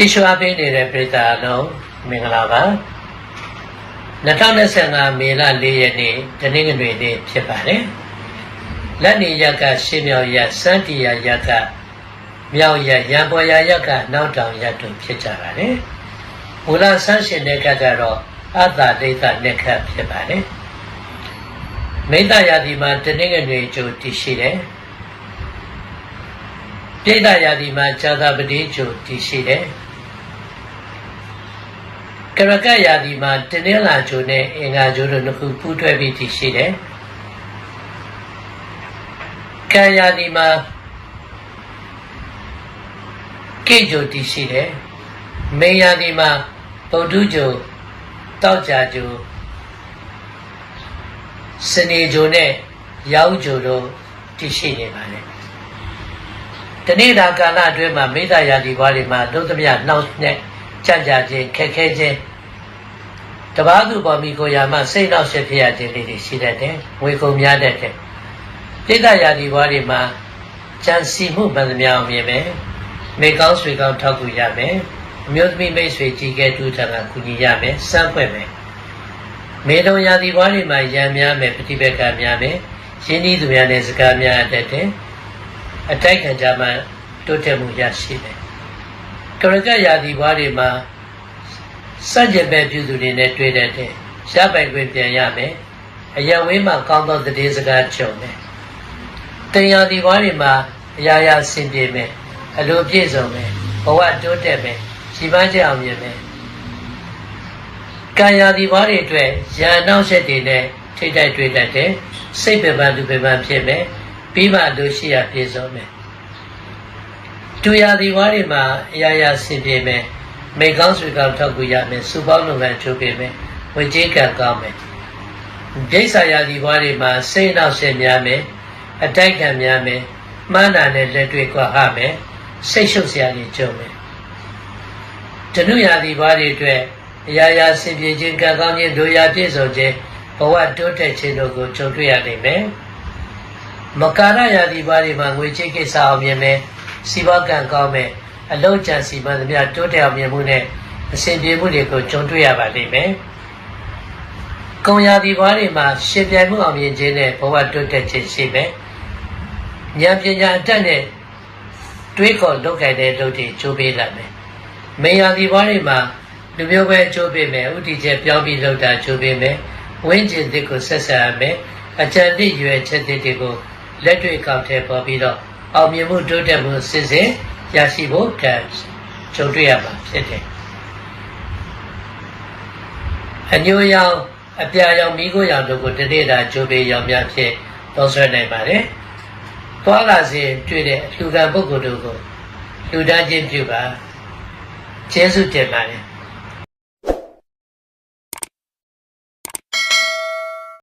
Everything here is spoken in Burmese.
ကြည့်ရှုအားပေးနေတဲ့ပရိသတ်အလုံးမင်္ဂလာပါ2025မေလ4ရက်နေ့တနင်္ဂနွေနေ့ဖြစ်ပါတယ်လက်နေရက်ကရှင်းမြောက်ရက်စန္တီယာရက်ကမြောက်ရက်ရံပေါ်ရာရက်ကနောက်တောင်ရက်တို့ဖြစ်ကြပါတယ်မူလဆန်းရှင်တဲ့ကကတော့အတ္တဒိဋ္ဌနဲ့ခတ်ဖြစ်ပါတယ်မိတ္တရာဒီမှာတနင်္ဂနွေကျိုတည်ရှိတယ်ပြိတ္တရာဒီမှာဇာတာပတိကျိုတည်ရှိတယ် ကရကရာဒီမှာတင်းနှလာကျိုနဲ့အင်္ဂါကျိုတို့နှစ်ခုပူးတွဲပြီးတည်ရှိတယ်ကံရာဒီမှာကိကျိုတည်ရှိတယ်မေရာဒီမှာဗုဒ္ဓကျိုတောက်ကြကျိုစနေကျိုနဲ့ရောက်ကျိုတို့တည်ရှိနေပါလေတနေ့တာကာလအတွင်းမှာမိသားရာဒီဘွားတွေမှာလုံးသမျှနှောက်နဲ့ ကြကြခြင်းခက်ခဲခြင်းတပားသူပေါ်မိကိုရာမှစိတ်နောက်ဆက်ဖြစ်ရခြင်းလေးတွေရှိတတ်တယ်ငွေကုန်များတတ်တယ်ပြိတ္တရာဒီဘွားတွေမှာကြံစီမှုမှန်သမျှအောင်မြင်မယ်မိကောင်းဆွေကောင်းထောက်ကူရမယ်အမျိုးသမီးမိတ်ဆွေကြီးကဲတူထံကကူညီရမယ်စမ်းဖွက်မယ်မေတုံရာဒီဘွားတွေမှာရံများမယ်ပฏิပက္ခများမယ်ရင်းနှီးသူများနဲ့စကားများတတ်တယ်အတိုက်ခံကြမှာတိုးတက်မှုရရှိတယ် ကရကရာဒီဘွားတွေမှာစัจကြပဲပြုသူတွေနဲ့တွေ့တတ်တယ်ရပိုင်ခွင့်ပြန်ရမယ်အရဝေးမှာကောင်းသောတည်စကားကြုံတယ်တင်ရာဒီဘွားတွေမှာအရာရာဆင်ပြေမယ်အလိုပြည့်စုံမယ်ဘဝတိုးတက်မယ်ရှိပန်းကြအောင်မြင်မယ်ကံရာဒီဘွားတွေအတွက်ရန်နောက်ဆက်တွေနဲ့ထိတ်တိုက်တွေ့တတ်တယ်စိတ်ပင်ပန်းသူပင်ပန်းဖြစ်မယ်ပြီးမှလိုရှိရပြည့်စုံမယ် တူရာဒီဘွားတွေမှာအရာရာဆင်ပြေမယ်မိကောင်းဆွေကောင်းထောက်ကူရမယ်စူပေါင်းလုပ်ငန်းချိုးပေးမယ်ဝေကြီးကံကောင်းမယ်ဒိဋ္ဌာယာဒီဘွားတွေမှာစိတ်နောက်ဆက်များမယ်အတိုက်ခံများမယ်မှန်းတာနဲ့လက်တွေ့ကွာဟမယ်စိတ်ရှုပ်စရာတွေကြုံမယ်တနုရာဒီဘွားတွေအတွက်အရာရာဆင်ပြေခြင်းကံကောင်းခြင်းဒုရာပြည့်စုံခြင်းဘဝတိုးတက်ခြင်းတို့ကိုကြုံတွေ့ရနိုင်မယ်မကာရယာဒီဘွားတွေမှာငွေချေးကိစ္စအောင်မြင်မယ် စီးပွားကံကောင်းမယ်အလုံးချန်စီမံသမျှတိုးတက်အောင်မြင်မှုနဲ့အစဉ်ပြေမှုတွေကိုကြုံတွေ့ရပါလိမ့်မယ်။ကုံရာဒီဘွားတွေမှာရှင်ပြိုင်မှုအောင်မြင်ခြင်းနဲ့ဘဝတိုးတက်ခြင်းရှိမယ်။ဉာဏ်ပညာအတတ်နဲ့တွေးခေါ်လုပ်ကိုင်တဲ့လုပ်တွေကြိုးပေးလာမယ်။မေယာဒီဘွားတွေမှာလူမျိုးပဲကြိုးပေးမယ်ဥတီချက်ပြောင်းပြီးလုပ်တာကြိုးပေးမယ်။ဝင်းကျင်တစ်ကိုဆက်ဆက်ရမယ်။အကြံတိရွယ်ချက်တွေကိုလက်တွေ့ကောက်ထဲပေါ်ပြီးတော့ အောင်မြင်မှုတိုးတက်မှုစစ်စစ်ရရှိဖို့ကံကြုံတွေ့ရမှာဖြစ်တယ်။အညိုရောင်အပြာရောင်မိခိုးရောင်တို့ကိုတနေ့တာကြိုးပေးရောင်များဖြစ်သုံးဆွဲနိုင်ပါတယ်။သွားလာစဉ်တွေ့တဲ့အလှူခံပုဂ္ဂိုလ်တို့ကိုလူသားချင်းပြုပါကျေးဇူးတင်ပါတယ်။